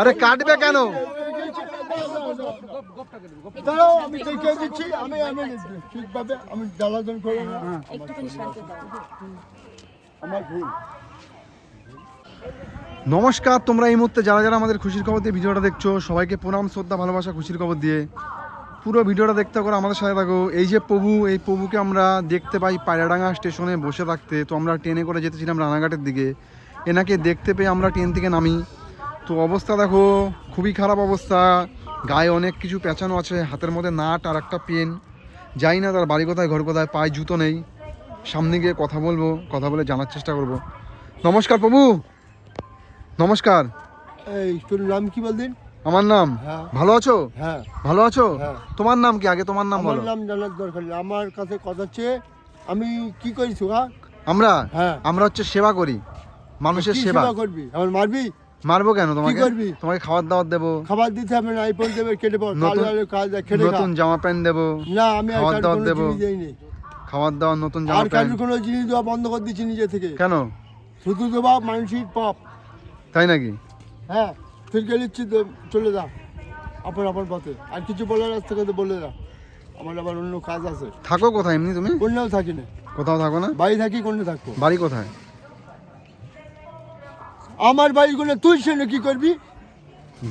আর কাটবে কেন দাঁড়াও আমি দেখে দিচ্ছি আমি আমি ঠিকভাবে আমি জ্বালাতন দাও আমার ভুল নমস্কার, তোমরা এই মুহূর্তে যারা যারা আমাদের খুশির খবর দিয়ে ভিডিওটা দেখছ, সবাইকে প্রণাম, শ্রদ্ধা, ভালোবাসা, খুশির খবর দিয়ে। পুরো ভিডিওটা দেখতে করে আমাদের সাথে থাকো। এই যে প্রভু, এই প্রভুকে আমরা দেখতে পাই পায়রাডাঙ্গা স্টেশনে বসে থাকতে। তো আমরা ট্রেনে করে যেতেছিলাম রানাঘাটের দিকে। এনাকে দেখতে পেয়ে আমরা ট্রেন থেকে নামি। তো অবস্থা দেখো, খুবই খারাপ অবস্থা। গায়ে অনেক কিছু পেঁচানো আছে, হাতের মধ্যে নাট আর একটা পেন। যাই না তার বাড়ি কোথায়, ঘর কোথায়, পায়ে জুতো নেই। সামনে গিয়ে কথা বলব, কথা বলে জানার চেষ্টা করব। নমস্কার প্রভু। নমস্কার। এই তোর নাম কি বলদিন? আমার নাম? হ্যাঁ। ভালো আছো? হ্যাঁ। ভালো আছো? হ্যাঁ। তোমার নাম কি? আগে তোমার নাম আমার বলো। নাম জানার দরকার নেই। আমার কাছে কথা হচ্ছে আমি কি করিস হ্যাঁ আমরা? হ্যাঁ। আমরা হচ্ছে সেবা করি। মানুষের সেবা। করবি? আমার মারবি? মারবো কেন তোমাকে? করবি? তোমাকে খাবার দাবার দেবো। খাবার দিতে হবে না আইফোন দেবে কেটে পর নতুন- কাজ খেটে নতুন জামা প্যান্ট দেবো। না আমি খাবার দাবার দেবো। খাবার দাবার নতুন জামা প্যান্ট। কারোর কোনো জিনিস দেওয়া বন্ধ করে দিচ্ছি নিজে থেকে। কেন? শুধু দেবা মানসিক পাপ তাই নাকি? হ্যাঁ তুই গেলিচ্ছি তো চলে যা আপন আপন পথে। আর কিছু বলার আজ থেকে বলে যা। আমার আবার অন্য কাজ আছে। থাকো কোথায় এমনি তুমি? কোনটাও থাকি না। কোথাও থাকো না? বাড়ি থাকি কোনটা থাকব? বাড়ি কোথায়? আমার বাড়ি কোনো তুই সেখানে কি করবি?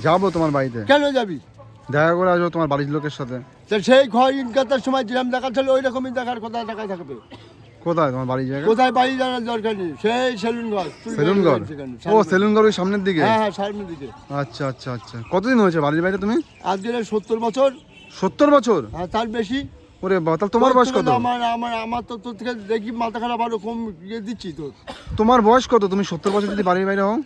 যাব তোমার বাড়িতে। কেন যাবি? দেখা করে আসব তোমার বাড়ির লোকের সাথে। সেই ঘর ইনকাতার সময় যেরকম দেখা ছিল ওই রকমই দেখার কথা দেখা থাকবে। কোথায়? তোমার বাড়ির জায়গা কোথায় বাড়ি জানার দরকার নেই। সেই সেলুন ঘর সেলুন ঘর ও সামনে। সেলুন ঘর ওই সামনের দিকে? হ্যাঁ হ্যাঁ সামনের দিকে। আচ্ছা আচ্ছা আচ্ছা। কতদিন হয়েছে বাড়ির বাইরে তুমি? আজকের সত্তর বছর। সত্তর বছর? হ্যাঁ তার বেশি। ওরে বাবা, তাহলে তোমার বয়স কত? আমার আমার আমার তো তোর থেকে দেখি মাথা খারাপ আরও কম ইয়ে দিচ্ছি তো তোমার বয়স কত? তুমি সত্তর বছর যদি বাড়ির বাইরে হও?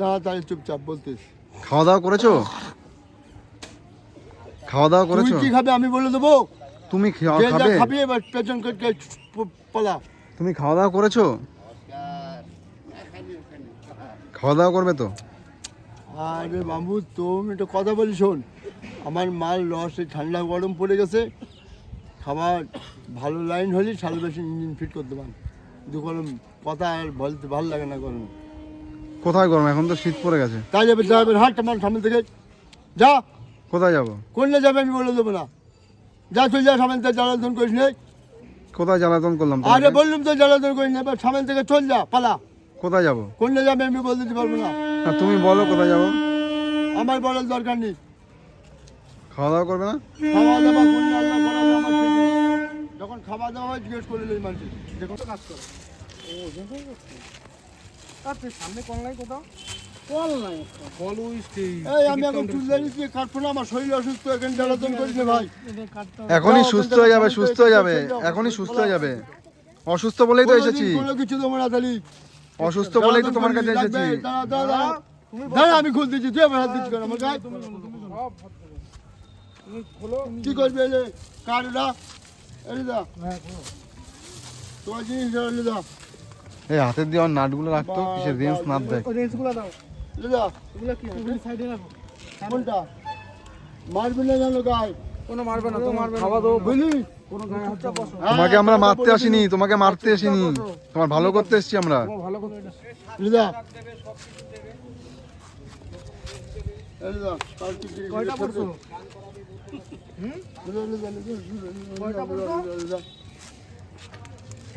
না তাহলে চুপচাপ বলতিস। খাওয়া দাওয়া করেছ? খাওয়া দাওয়া করেছ? কি খাবে আমি বলে দেবো? তুমি খা- যে যা খাবে? খাবি এবার পেছন করে পলা। তুমি খাওয়া দাওয়া করেছ? খাওয়া দাওয়া করবে তো? আরে বাবু তুমি একটা কথা বলি শোন। আমার মাল লস এই ঠান্ডা গরম পড়ে গেছে। খাবার ভালো লাইন হলে সারা বেশি ইঞ্জিন ফিট করতে পার দু গরম কথা আর বলতে ভালো লাগে না গরম। কোথায় গরম? এখন তো শীত পড়ে গেছে। তাই যাবে যাবে হাট আমার সামনে থেকে। যা। কোথায় যাব? কোনটা যাবে আমি বলে দেবো না। যা চল যা সামনে থেকে জ্বালাতন করিস নে। কোথায় জ্বালাতন করলাম আরে বললাম তো জ্বালাতন করিস না এবার সামনে থেকে চল যা পালা। কোথায় যাব? কোনটা যাবে আমি বলে দিতে পারব না। আর তুমি বলো কোথায় যাব। আমার বলার দরকার নেই। খাওয়া দাওয়া করবে না? খাওয়া দাওয়া কোন রান্না করাবে আমার ঠিক নেই। যখন খাওয়া দাওয়া হয় জিজ্ঞেস করে নেই মানুষ। যে কত কাজ করে। এই আমি এখন তুলে নিচ্ছি কাটবো না আমার শরীর অসুস্থ এখানে জ্বালাতন করিস না ভাই। এখনই সুস্থ হয়ে যাবে সুস্থ হয়ে যাবে এখনই সুস্থ হয়ে যাবে। অসুস্থ বলেই তো এসেছি। কোনো কিছু অসুস্থ বলেই তো তোমার কাছে এসেছি। দাঁড়া, আমি খুল দিচ্ছি তুই আমার হাত দিচ্ছি আমার গায়ে? কি করবি এই যে? কার এটা? এই দা। তোমার জিনিস এই হাতের দিয়ে আমার নাটগুলো রাখতো কিসের রেঞ্জ নাট দেয়? এনে দা কোনটা? মারবি না জানো গায়ে কোনো মারবে না তোমার খাওয়া দাওয়া বুঝলি তোমাকে আমরা মারতে আসিনি তোমাকে মারতে আসিনি। তোমার ভালো করতে এসেছি আমরা।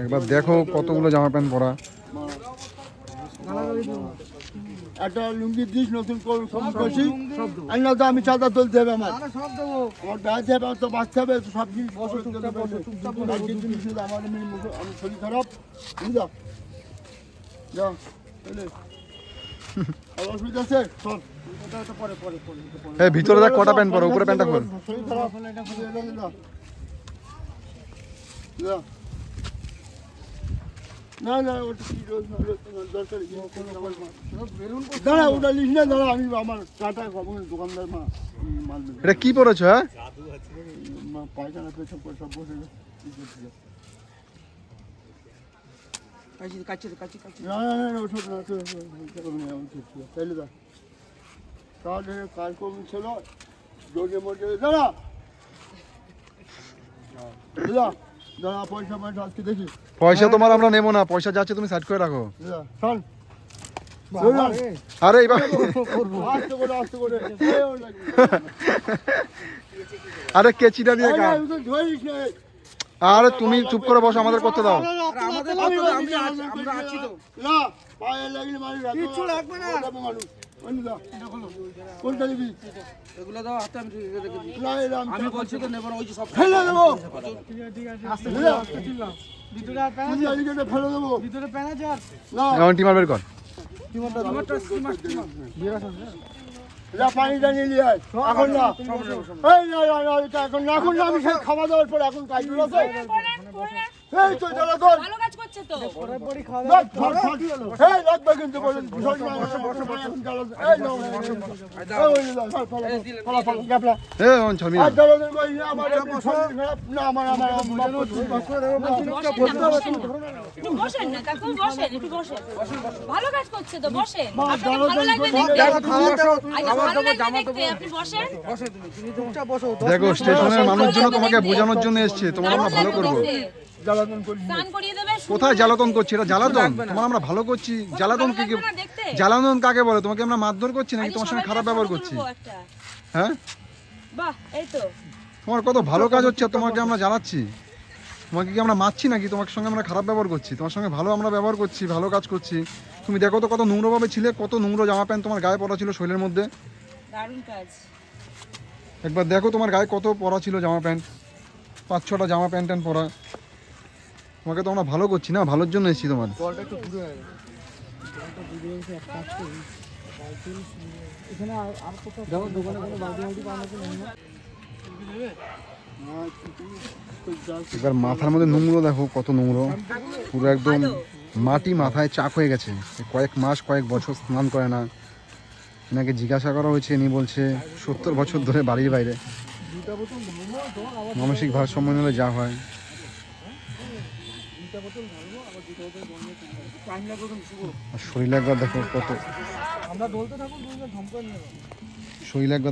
একবার দেখো কতগুলো জামা প্যান্ট পরা। একটা লুঙ্গি দিস নতুন করে করছি আর না তো আমি চাঁদা তুলতে হবে আমার। হবে তো বাঁচতে হবে তো সব জিনিস বসে আমার আমি শরীর খারাপ। যা অসুবিধা আছে চল। এটা তো পরে পরে পরে এটা পরে। এই ভিতরে দেখ কটা প্যান্ট পরো উপরে প্যান্টটা খোল। শরীর খারাপ। না না ওটা কি দরকার দাঁড়া ওটা লিখ না দাঁড়া আমি আমার টাটা খবর দোকানদার মা মাল এটা কি পরেছো হ্যাঁ? পায়খানা পেছন সব বসে? কাছি কাছি কাছি কাছি না না না ওঠো না তাইলে দা তাহলে কাজ ছিল? জোরে মোটে দাঁড়া। দাদা দাঁড়া। পয়সা পয়সা আজকে দেখি। পয়সা তোমার আমরা নেব না পয়সা যাচ্ছে তুমি সাইড করে রাখো। আরে। আরে কেচিটা দিয়ে আরে, তুমি চুপ করে বসো আমাদের করতে দাও। আমাদের আমরা আছি- তো। না পায়ে লাগলে মানুষ কিচ্ছু লাগবে না। রাখবে মানুষ কোনটা দিবি এগুলো দাও হাতে আমি রেখে রেখে দিই। না এরা আমি আমি বলছি তো নেব ওই যে সব ফেলে দেবো ভিতরে আর প্যান ফেলে দেবো ভিতরে প্যান আছে আর না এখন টিমার বের কর টিমারটা স্টিমার স্টিমার যা পানিটা নিয়ে নিয়ে আয় এখন না এই না না না এটা এখন এখন আমি খাওয়া দাওয়ার পর এখন কাজ আছে। এই তো ভালো কাজ করছে তো ধর। এই লাগবে কিন্তু বলে ভীষণ না, বসো, বসো, বসো, এখন এই নাও, এই নাও। এই ওই নাও, ফেলো, ফেলো, ফেলো, ফেলো, গ্যাপলা। এ এখন ছাড়বি না আর চলো, ওই, ওই, আমার একটু শরীর খারাপ। না, আমার, আমার, আমার, বসেন না, বসেন না। একটু বসেন না কাকু বসেন একটু বসেন ভালো কাজ করছে তো বসেন মা, আপনাকে জানো ভালো তো, লাগবে জানো দেখতে তো, আচ্ছা, ভালো লাগবে দেখতে আপনি বসেন বসে তুমি তুমি চুপচাপ বসো দেখো স্টেশনের মানুষজন তোমাকে বোঝানোর জন্য এসছে তোমার আমরা ভালো করব জ্বালাতন করি। কোথায় জ্বালাতন করছি? এটা জ্বালাতন? তোমার আমরা ভালো করছি। জ্বালাতন কি? জ্বালাতন কাকে বলে? তোমাকে আমরা মারধর করছি নাকি? তোমার সঙ্গে খারাপ ব্যবহার করছি? হ্যাঁ? বাহ এই তোমার কত ভালো কাজ হচ্ছে তোমাকে আমরা জানাচ্ছি। তোমাকে কি আমরা মারছি নাকি? তোমার সঙ্গে আমরা খারাপ ব্যবহার করছি। তোমার সঙ্গে ভালো আমরা ব্যবহার করছি ভালো কাজ করছি। তুমি দেখো তো কত নোংরোভাবে ছিলে কত নোংরো জামা প্যান্ট তোমার গায়ে পরা ছিল শরীরের মধ্যে। দারুণ কাজ। একবার দেখো তোমার গায়ে কত পরা ছিল জামা প্যান্ট। পাঁচ ছটা জামা প্যান্ট ট্যান্ট পরা। তোমাকে তো আমরা ভালো করছি না ভালোর জন্য এসেছি তোমার। দেখো দোকানে কোনো বালতি বালতি পাওয়া যাচ্ছে এবার মাথার মধ্যে নোংরো দেখো কত নোংরো। পুরো একদম মাটি মাথায় চাক হয়ে গেছে। কয়েক মাস কয়েক বছর স্নান করে না। এনাকে জিজ্ঞাসা করা হয়েছে ইনি বলছে সত্তর বছর ধরে বাড়ির বাইরে। মানসিক ভারসাম্য নিলে যা হয়। একবার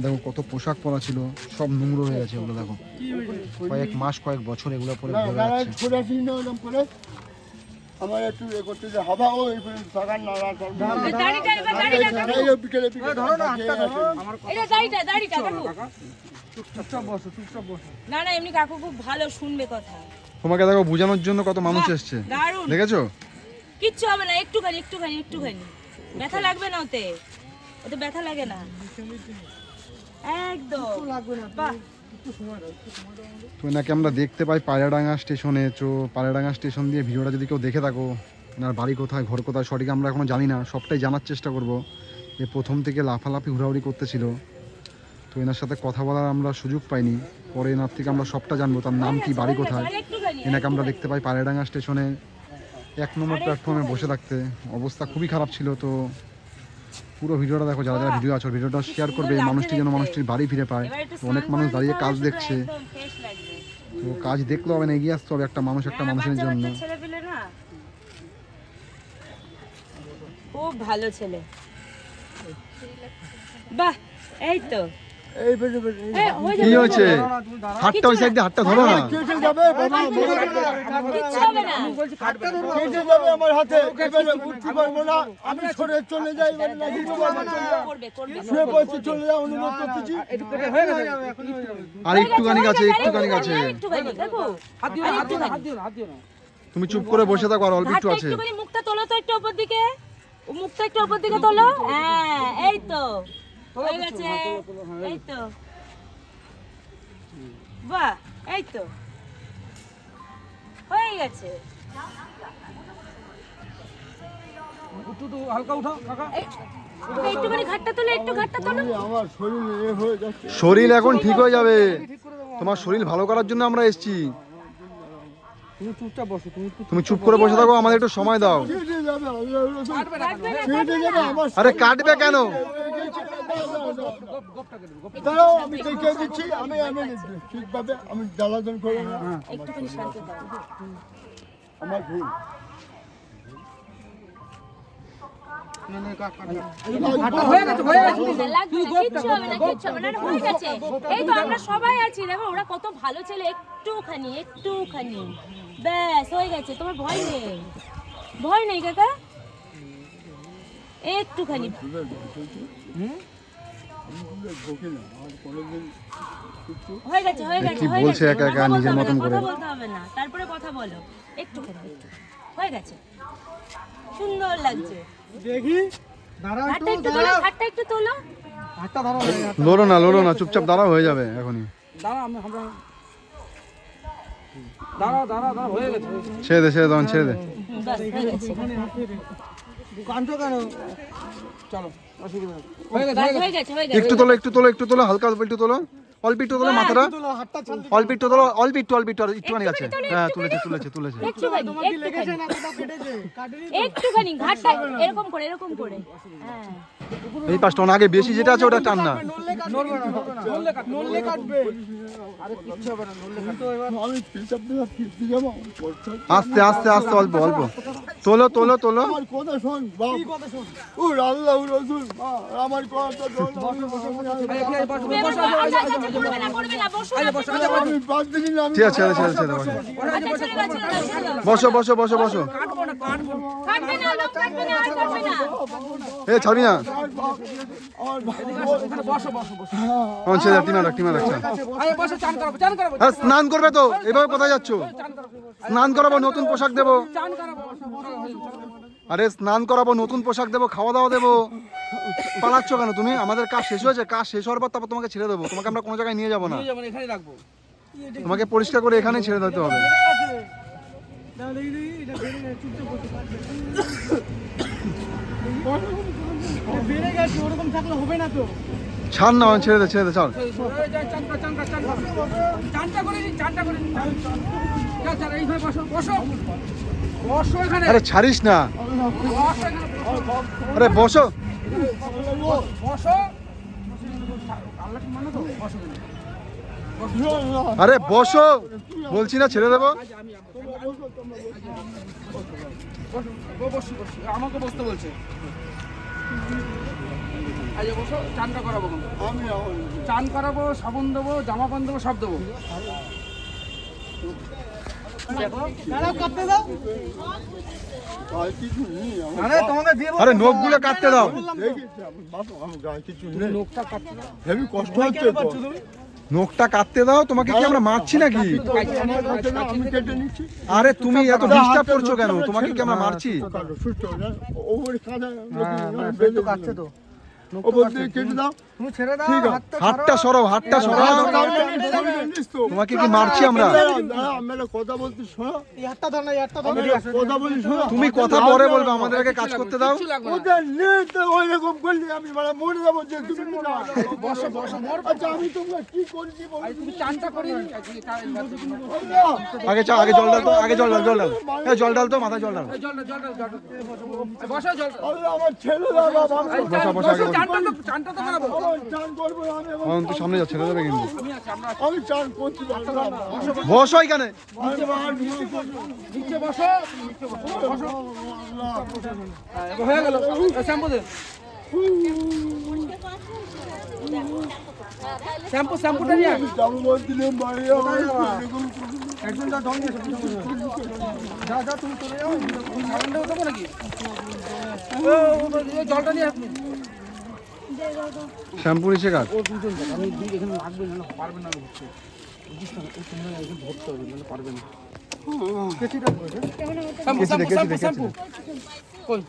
দেখো কত দেখো পোশাক পরা ছিল সব নোংরো হয়ে গেছে এগুলো দেখো। কয়েক মাস কয়েক বছর এগুলো পরে। আমার একটু এ করতে যে ও এই পর্যন্ত বিকেলে বিকেলে। ধরো দাড়িটা দাড়িটা চুপচাপ বসো চুপচাপ বসো। না না এমনি কাকু খুব ভালো শুনবে কথা। তোমাকে দেখো বোঝানোর জন্য কত মানুষ এসছে। দারুণ। দেখেছ? কিচ্ছু হবে না একটুখানি একটুখানি একটুখানি। ব্যথা লাগবে না ওতে? ওতে ব্যথা লাগে না? একদম। বাহ। তো এনাকে আমরা দেখতে পাই পায়রাডাঙ্গা স্টেশনে তো পায়রাডাঙ্গা স্টেশন দিয়ে ভিডিওটা যদি কেউ দেখে থাকো এনার বাড়ি কোথায় ঘর কোথায় সঠিক আমরা এখনও জানি না সবটাই জানার চেষ্টা করব। এ প্রথম থেকে লাফালাফি হুড়াহুড়ি করতেছিল। তো এনার সাথে কথা বলার আমরা সুযোগ পাইনি পরে এনার থেকে আমরা সবটা জানব তার নাম কি বাড়ি কোথায়? এনাকে আমরা দেখতে পাই পায়রাডাঙ্গা স্টেশনে। এক নম্বর প্ল্যাটফর্মে বসে থাকতে। অবস্থা খুবই খারাপ ছিল তো পুরো ভিডিওটা দেখো যারা যারা ভিডিও আছো ভিডিওটা শেয়ার করবে মানুষটি যেন মানুষটির বাড়ি ফিরে পায়। তো অনেক মানুষ দাঁড়িয়ে কাজ দেখছে। তো কাজ দেখলে হবে না এগিয়ে আসতে হবে একটা মানুষ একটা হ্যাঁ, মানুষের জন্য। বাচ্চা খুব ভালো ছেলে। বাহ এই তো। এই পেটে পেটে এই, কি হয়েছে? হাতটা ওই সাইড দিয়ে হাতটা ধরো। না। আমি সরে চলে যাই চলে যাও করতেছি। আর একটুখানি আছে একটুখানি আছে তুমি চুপ করে বসে থাকো আর অল্প একটু আছে। মুখটা তোলো তো একটু উপর দিকে। মুখটা একটু উপর দিকে তোলো। হ্যাঁ এই তো। হয়ে গেছে। এই তো। বাহ এই তো। হয়ে গেছে। একটু তো হালকা উঠাও কাকা। একটুখানি ঘাটটা তোলো একটু ঘাটটা তোলো। আমার শরীর এ হয়ে যাচ্ছে। শরীর এখন ঠিক হয়ে যাবে। তোমার শরীর ভালো করার জন্য আমরা এসেছি। তুমি চুপচাপ বসো তুমি তুমি চুপ করে বসে থাকো আমাদের একটু সময় দাও। আরে কাটবে কেন? দাঁড়াও আমি দেখে দিচ্ছি আমি আমি ঠিকভাবে আমি জ্বালাতন করব না। দাও। আমার ভুল। হয়ে গেছে হয়ে গেছে। লাগবে না, কিচ্ছু হবে না, কিচ্ছু হবে না, আরে হয়ে গেছে। এই তো আমরা সবাই আছি দেখো ওরা কত ভালো ছেলে একটুখানি একটুখানি। ব্যাস হয়ে গেছে তোমার ভয় নেই। ভয় নেই কাকা? একটুখানি না আর কোনোদিন কিছু হয়ে গেছে হয়ে গেছে কি হয়ে বলছে গেছে। একা একা নিজের মতন করে? কথা বলতে হবে না। তারপরে কথা বলো একটু হয়ে গেছে। সুন্দর লাগছে। দেখি দাঁড়াও একটু তোলো হাতটা একটু তোলো। হাতটা ধরো লড়ো না লড়ো না চুপচাপ দাঁড়াও হয়ে যাবে এখনই। দাঁড়া আমি আমরা দাঁড়া দাঁড়া দাঁড়া হয়ে গেছে ছেড়ে দে ছেড়ে দে ছেড়ে দে। ব্যাস হয়ে গেছে। কেন? চলো অসুবিধা একটু তোলো একটু তোলো একটু তোলো হালকা একটু তোলো। অল্প একটু তোলো মাথাটা অল্প একটু তোলো অল্প একটু অল্প একটু একটুখানি আছে। হ্যাঁ তুলেছে তুলেছে তুলেছে। একটুখানি ঘাটটা এরকম করে এরকম করে। হ্যাঁ। এই পাঁচটা আগে বেশি যেটা আছে ওটা টান না। আস্তে আস্তে আস্তে অল্প অল্প। তোলো তোলো তোলো। আমার কথা বসো বসো ঠিক আছে ছেড়ে ছেড়ে বসো। বসো। বসো। বসো বসো কাটবো না কাটবো না কাটবে। না লোক কাটবে না আর কাটবে না। এ ছাড়বি না? ছেড়ে টিমা রাখ টিমা আর স্নান করবে তো এভাবে কোথায় যাচ্ছ? স্নান করাবো নতুন পোশাক দেবো। আরে স্নান করাবো নতুন পোশাক দেবো খাওয়া দাওয়া দেবো। পালাচ্ছ কেন তুমি? আমাদের কাজ শেষ হয়েছে কাজ শেষ হওয়ার পর তারপর তোমাকে ছেড়ে দেবো। তোমাকে আমরা কোনো জায়গায় নিয়ে যাব না। তোমাকে পরিষ্কার করে এখানেই ছেড়ে দিতে হবে। ছাড় না ছেড়ে দে ছেড়ে দে কর চানটা করে চানটা করে চল চল বসো বসো। আরে ছাড়িস না। আরে বসো। আরে বসো। বলছি না ছেড়ে দেবো। আমাকে বসতে বলছে। আজ বসো চানটা করাবো আমি চান করাবো সাবুন দেবো জামা প্যান্ট দেবো সব দেবো গায়ে কিছু নেই আমার আরে নখগুলো কাটতে দাও। কাটতে। হেবি কষ্ট হচ্ছে তো নখটা কাটতে দাও তোমাকে কি আমরা মারছি নাকি? আরে তুমি এত ডিস্টার্ব করছ কেন? তোমাকে কি আমরা মারছি? হয়ে যাও। ওপরে কাঁধে বেঁধে কাটছে তো। ওপর দিয়ে কেটে দাও। তুমি ছেড়ে দাও ঠিক আছে। হাতটা সরাও। হাতটা সরাও। তোমাকে কি মারছি আমরা? আমি একটা কথা বলতে শোনো। এই হাতটা ধর না এই হাতটা আমি একটা কথা বলি শোনো। তুমি কথা পরে বলবে আমাদের আগে কাজ করতে দাও। ওদের নেই তো ওই রকম করলে আমি মানে মরে যাব যে তুমি না। বসো বসো মোর আচ্ছা আমি তোমরা কি করছি বলো তুমি চানটা করে আগে চা আগে জল ডাল তো আগে জল ডাল জল ডাল। এ জল ডাল তো মাথায় জল ডাল। এই জলটা জলটা জলটা এই বসো জল আল্লাহ, আমার ছেলে দাও বাবা বসো বসো আগে বসো। চানটা তো চানটা তো করাবো। অনন্ত সামনে যাচ্ছে দেবে কিন্তু। আমি চান করছি বসো এখানে। আমি আর নিচে বসবো। নিচে বসো নিচে বসো। বসো। হ্যাঁ, এবার গেল শ্যাম্পু শ্যাম্পু শ্যাম্পুটা নিয়ে একজন যা যা যা তুমি চলে যাও। নাকি? জলটা নিয়ে আসুন শ্যাম্পু নিচে কাট ও দুজন আমি দুই এখানে লাগবে না না, পারবে না ধরতে বুঝিস না এই তোমরা এখানে ধরতে হবে নাহলে পারবে না। কেচিটা করেছে শ্যাম্পু কেচি দে, শ্যাম্পু কেচি দে, শ্যাম্পু কেচি শ্যাম্পু। কই?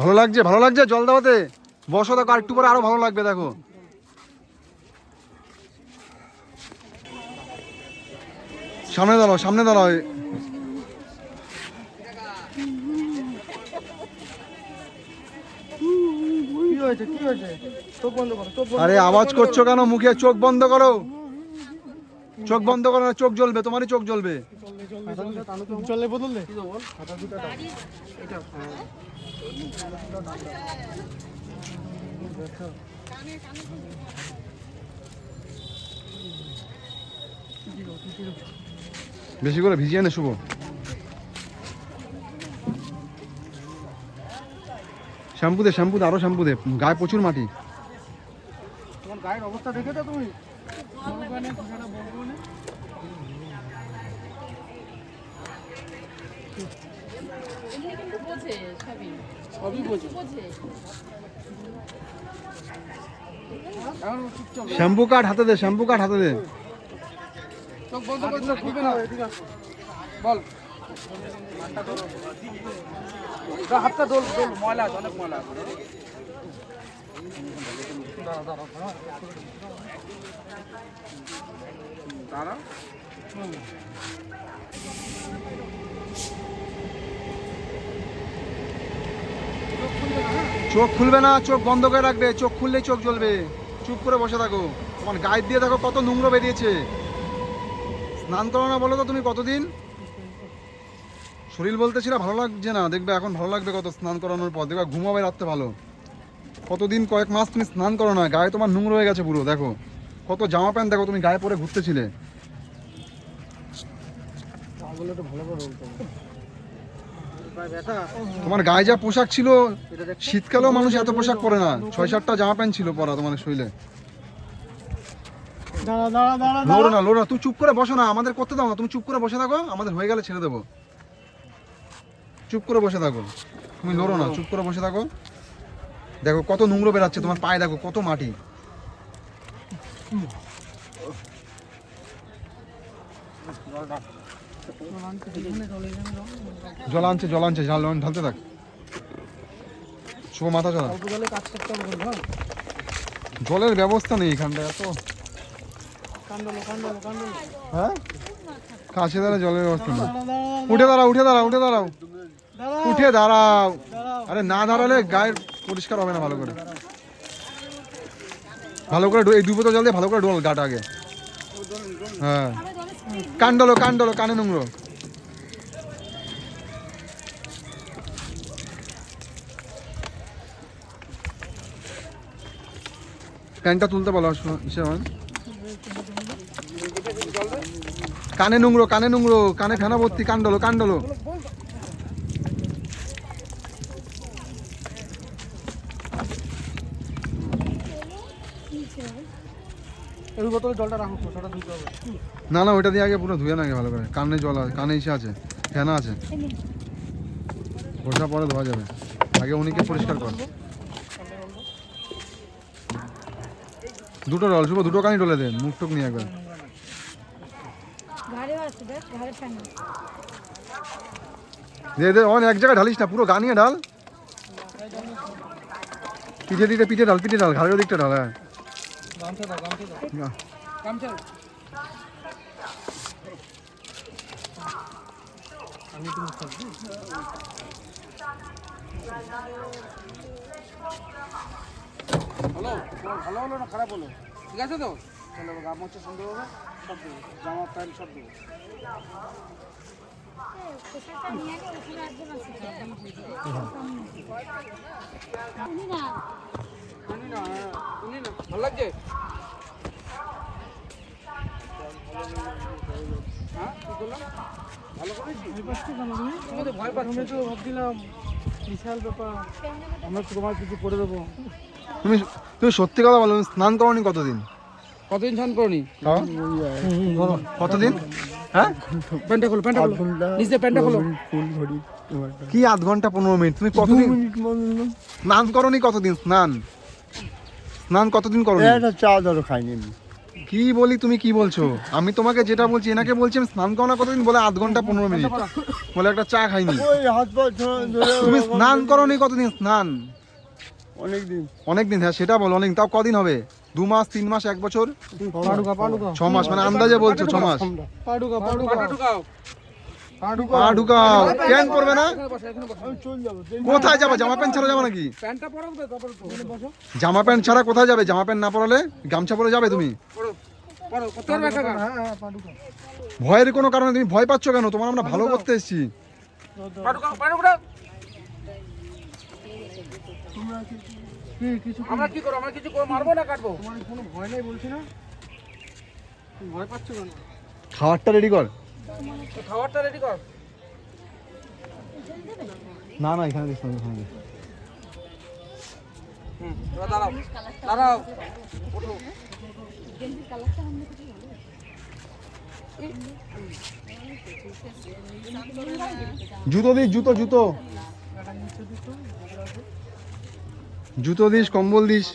ভালো লাগছে ভালো লাগছে জল দেওয়াতে? বসো দেখো আর একটু পরে আরও ভালো লাগবে দেখো। সামনে দাঁড়াও সামনে দাঁড়াও কি হয়েছে? কি হয়েছে? চোখ বন্ধ করো চোখ আরে আওয়াজ করছ কেন? মুখে চোখ বন্ধ করো। চোখ বন্ধ করো না চোখ জ্বলবে তোমারই চোখ জ্বলবে। চলে বেশি করে ভিজিয়ে নে শুভ। শ্যাম্পু দে শ্যাম্পু দে আরও শ্যাম্পু দে। গায়ে প্রচুর মাটি। তোমার গায়ের অবস্থা দেখে তো তুমি? সবই বোঝে। এখন চুপ চল। শ্যাম্পু কাঠ হাতে দে শ্যাম্পু কাট হাতে দে। বল। দা, হাতটা দোল দোল, ময়লা আছে, অনেক ময়লা আছে। চোখ খুলবে না, চোখ বন্ধ করে রাখবে, চোখ খুললেই চোখ জ্বলবে। চুপ করে বসে থাকো। তোমার গায়ে দিয়ে দেখো কত নোংরা বেরিয়েছে। স্নান করো না বলো তো তুমি কতদিন? শরীর বলতেছিল ভালো লাগছে না। দেখবে এখন ভালো লাগবে কত স্নান করানোর পর। দেখবে ঘুমাবে রাখতে ভালো। কতদিন কয়েক মাস তুমি স্নান করো না গায়ে তোমার নোংরা হয়ে গেছে পুরো দেখো। কত জামা প্যান্ট দেখো তুমি গায়ে পরে ঘুরতেছিলে। বলতে তোমার গায়ে যা পোশাক ছিল শীতকালেও মানুষ এত পোশাক পরে না। ছয় সাতটা জামা প্যান্ট ছিল পরা তোমার শরীরে। দাঁড়া দাঁড়া দাঁড়া লোড়ো না লোড়ো না তুই চুপ করে বসো না। আমাদের করতে দাও না তুমি চুপ করে বসে থাকো আমাদের হয়ে গেলে ছেড়ে দেবো। চুপ করে বসে থাকো। তুমি লোড়ো না, চুপ করে বসে থাকো। দেখো, কত নোংরো বেরাচ্ছে তোমার পায়ে, দেখো, কত মাটি। জল আনছে জল আনছে, জল ঢালতে থাক। শুভ মাথা চলা। জলের ব্যবস্থা নেই এখানটায়, এত। হ্যাঁ? কাছে দাঁড়া জলের ব্যবস্থা নেই। উঠে দাঁড়াও উঠে দাঁড়াও উঠে দাঁড়াও। উঠে দাঁড়াও। আরে না দাঁড়ালে গায়ের পরিষ্কার হবে না ভালো করে। ভালো করে এই দু বোতল জল দিয়ে ভালো করে ডোল গাটা আগে। হ্যাঁ। কান্ডলো কান্ডলো কানে নোংরো। প্যান্টটা তুলতে বলো ইসে হয়। কানে নোংরো কানে নোংরো কানে ফেনা ভর্তি কান্ডলো কান্ডলো এই বোতলে জলটা রাখো ওটা ধুতে হবে। না না ওইটা দিয়ে আগে পুরো ধুয়ে না আগে ভালো করে। কানে জল আছে কানে ইসে আছে ফেনা আছে। ওটা পরে ধোয়া যাবে। আগে উনিকে পরিষ্কার কর। দুটো ডল শুভ দুটো কানি ডলে দে মুখ টুক নিয়ে একবার। ঘাড়েও আছে দেখ ঘাড়ে ফেনা। দে দে অন এক জায়গায় ঢালিস না পুরো গানিয়ে ঢাল। পিঠে দিতে পিঠে ঢাল পিঠে ঢাল ঘাড়ের দিকটা ঢাল হ্যাঁ। গামছা দাও। আমি মুখ হ্যালো ভালো হলো না খারাপ হলো? ঠিক আছে তো? তাহলে গা মোচা সুন্দর হবে সব দেবো জামা প্যান্ট সব দেবো। শুনি না হ্যাঁ, শুনি না। ভালো লাগছে? হ্যাঁ কি করলাম ভালো করেছি তুমি তো ভয় পাচ্ছ তো ভাবছিলাম বিশাল ব্যাপার আমরা তো তোমার কিছু করে দেবো তুমি তুমি সত্যি কথা বলো স্নান করনি কতদিন? কতদিন স্নান করনি? কতদিন? হ্যাঁ? প্যান্টটা খোলো প্যান্টটা খোলো। নিচে প্যান্টটা খোলো। ফুল ঘড়ি কি আধ ঘণ্টা পনেরো মিনিট? তুমি কতদিন? স্নান করনি কতদিন? স্নান। স্নান কতদিন করো চা ধরো খাইনি আমি। কি বলি তুমি কি বলছো? আমি তোমাকে যেটা বলছি এনাকে বলছি আমি স্নান করো না কতদিন বলে আধ ঘণ্টা পনেরো মিনিট। বলে একটা চা খাইনি। তুমি স্নান করো নি কতদিন? স্নান। অনেকদিন। অনেকদিন হ্যাঁ সেটা বলো অনেক তাও কদিন হবে? দু মাস তিন মাস এক বছর? পাড়ুকা পাড়ুকা। ছ মাস মানে আন্দাজে বলছো ছ মাস। পাড়ুকা পাড়ুকা। পাড়ুকাও পা ঢুকাও প্যান্ট পরবে না? চলে যাব জামা প্যান্ট ছাড়া যাবে নাকি? জামা প্যান্ট ছাড়া কোথায় যাবে? জামা প্যান্ট না পরালে গামছা পরে যাবে তুমি? হ্যাঁ হ্যাঁ ভয়ের কোনো কারণে তুমি ভয় পাচ্ছ কেন? তোমার আমরা ভালো করতে এসেছি। পাড়ুকা পাড়ুকা আমরা কি করব? আমরা কিছু মারবো না কাটবো? কোনো ভয় নাই বলছি না? ভয় পাচ্ছ কেন? খাবারটা রেডি কর। খাবারটা রেডি কর। না না এখানে দিস না এখানে দিস। দাঁড়াও জুতো দিস জুতো জুতো। জুতো দিস কম্বল দিস।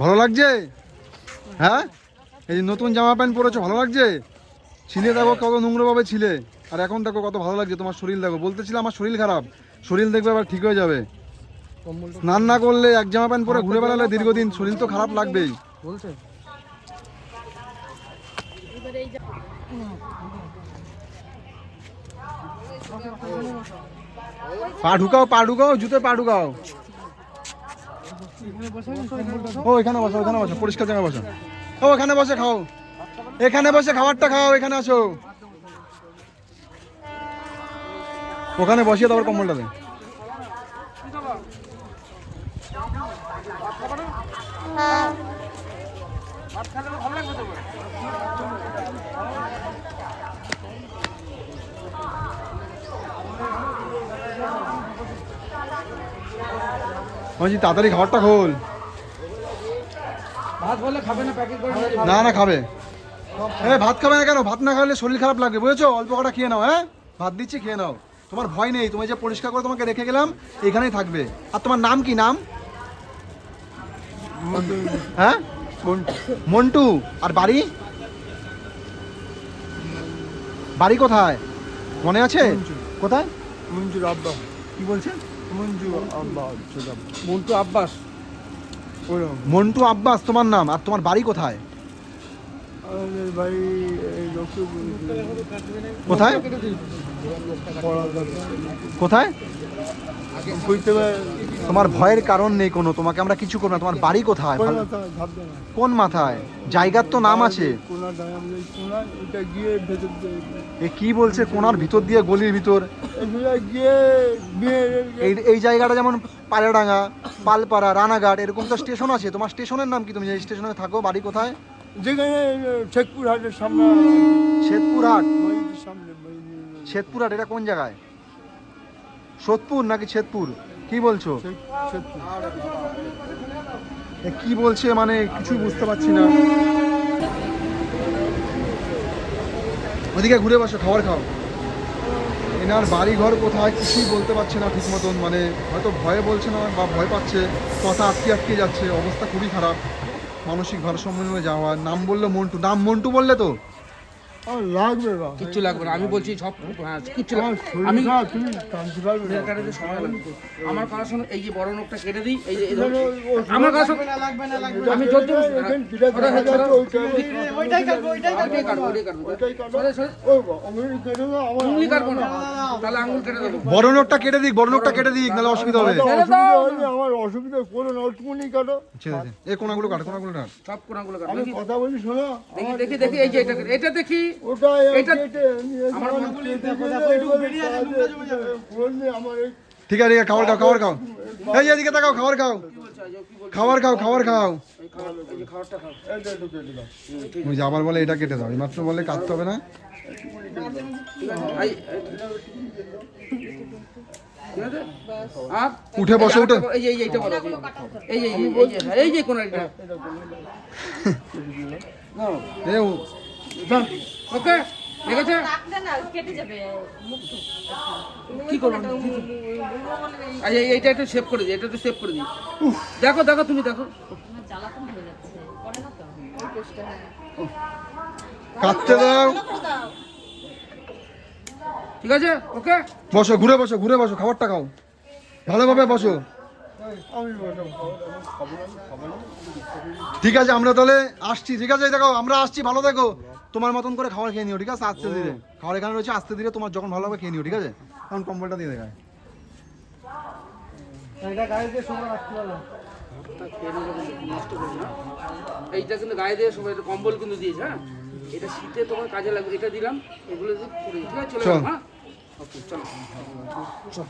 ভালো লাগছে? হ্যাঁ? এই যে নতুন জামা প্যান্ট পরেছো, ভালো লাগছে? ছিলে দেখো কত নোংরাভাবে ছিলে। আর এখন দেখো কত ভালো লাগছে তোমার শরীর দেখো। বলতেছিল আমার শরীর খারাপ। শরীর দেখবে আবার ঠিক হয়ে যাবে। স্নান না করলে এক জামা প্যান্ট পরে ঘুরে বেড়ালে দীর্ঘদিন শরীর তো খারাপ লাগবেই। বলছে পা ঢুকাও পা ঢুকাও, জুতো পা ঢুকাও। ও এখানে বসো এখানে বসো, পরিষ্কার জায়গায় বসো। ও, এখানে বসে খাও। এখানে বসে খাবারটা খাও, এখানে আসো। ওখানে বসিয়ে তারপর কম্বলটা দেয় ভাত খেলে তো ভালো লাগবে তো বলছি তাড়াতাড়ি খাবারটা খোল। ভাত খাবে না প্যাকেট করে না না খাবে। এ ভাত খাবে না কেন? ভাত না খাওয়ালে শরীর খারাপ লাগবে বুঝেছ? অল্প কটা খেয়ে নাও হ্যাঁ? ভাত দিচ্ছি খেয়ে নাও। তোমার ভয় নেই তুমি যে পরিষ্কার করে তোমাকে রেখে গেলাম এখানেই থাকবে। আর তোমার নাম কি? নাম? হ্যাঁ? মন্টু। আর বাড়ি? বাড়ি কোথায়? মনে আছে? কোথায়? কি বলছে মঞ্জু আব্বা মন্টু আব্বাস? মন্টু আব্বাস তোমার নাম? আর তোমার বাড়ি কোথায়? বাড়ি কোথায়? কোথায়? তোমার ভয়ের কারণ নেই কোনো তোমাকে আমরা কিছু করব না তোমার বাড়ি কোথায়? কোন মাথায়? জায়গার তো নাম আছে। এ কি বলছে? কোনার ভিতর দিয়ে গলির ভিতর? এই এই জায়গাটা যেমন পায়রাডাঙ্গা পালপাড়া রানাঘাট এরকম তো স্টেশন আছে। তোমার স্টেশনের নাম কি? তুমি যে স্টেশনে থাকো বাড়ি কোথায়? যেখানে শেখপুর হাটের সামনে। হাট? হাট এটা কোন জায়গায়? সোদপুর নাকি শেতপুর কি বলছো? এ কি বলছে মানে কিছুই বুঝতে পারছি না। ওদিকে ঘুরে বসো খাবার খাও। এনার বাড়ি ঘর কোথায় কিছুই বলতে পারছে না ঠিক মতন মানে হয়তো ভয়ে বলছে না বা ভয় পাচ্ছে কথা আটকে আটকে যাচ্ছে অবস্থা খুবই খারাপ। মানসিক ভারসাম্য যাওয়া নাম বলল মন্টু নাম মন্টু বললে তো? লাগবে কিচ্ছু লাগবে না। আমি বলছি সব হ্যাঁ, কিচ্ছু আমি আমার এই যে বড় নোকটা কেটে দিই এই যে না, ও- আমার আমি জোর জোর এখানে দুটা দেখা যাচ্ছে, ওইটা- ওইটাই কাটবো ওইটাই কাটবো ওইটাই কাটবো। ওইটাই কাটো। সরে, সরে। ও বাবা, আঙুল কেটে দাও, আঙুল- কাটবো না। তাহলে আঙুল কেটে দেবো। বড় নোটটা কেটে দিক বড় নোটটা কেটে দিক নাহলে অসুবিধা হবে। আমার অসুবিধা দাও। হলে আমার অসুবিধা করো না ওটুকুনি কাটো। ছেড়ে দে। এ কোনাগুলো কাট কোনাগুলো কাট। সব কোনাগুলো কাটবো আমি দেখি। কথা বলি শোনো। দেখি দেখি দেখি এই যে এটা এটা দেখি। ওটা এটা- আমার মনে- ঠিক আছে ঠিক আছে খাবার খাও খাবার খাও এই যে এদিকে তাকাও খাবার খাও খাবার খাও খাবার খাও আবার বলে এটা কেটে দাও এইমাত্র বলে কাটতে হবে না উঠে বসো, উঠে। এই যে কোন ওকে ঠিক আছে রাখলে না কেটে যাবে মুখ কি করব আচ্ছা এইটা একটু সেভ করে দিই এটা একটু সেভ করে দিই। দেখো দেখো তুমি দেখো। আমার জ্বালাতন হয়ে যাচ্ছে করে না তো? কাটতে দাও। ঠিক আছে? ওকে? বসো ঘুরে বসো ঘুরে বসো খাবারটা খাও। ভালোভাবে বসো। ঠিক আছে আমরা তাহলে আসছি। ঠিক আছে দেখো আমরা আসছি ভালো দেখো তোমার মতন করে খাবার খেয়ে নিও ঠিক আছে? আস্তে ধীরে। খাবার এখানে রয়েছে আস্তে ধীরে তোমার যখন ভালো হবে খেয়ে নিও ঠিক আছে? এখন কম্বলটা দিয়ে দেখায় এইটা কিন্তু গায়ে দিয়ে সবাই কম্বল কিন্তু দিয়েছে হ্যাঁ? এটা শীতে তোমার কাজে লাগবে এটা দিলাম এগুলো ঠিক আছে? চলে। হ্যাঁ? ওকে চলো। চল।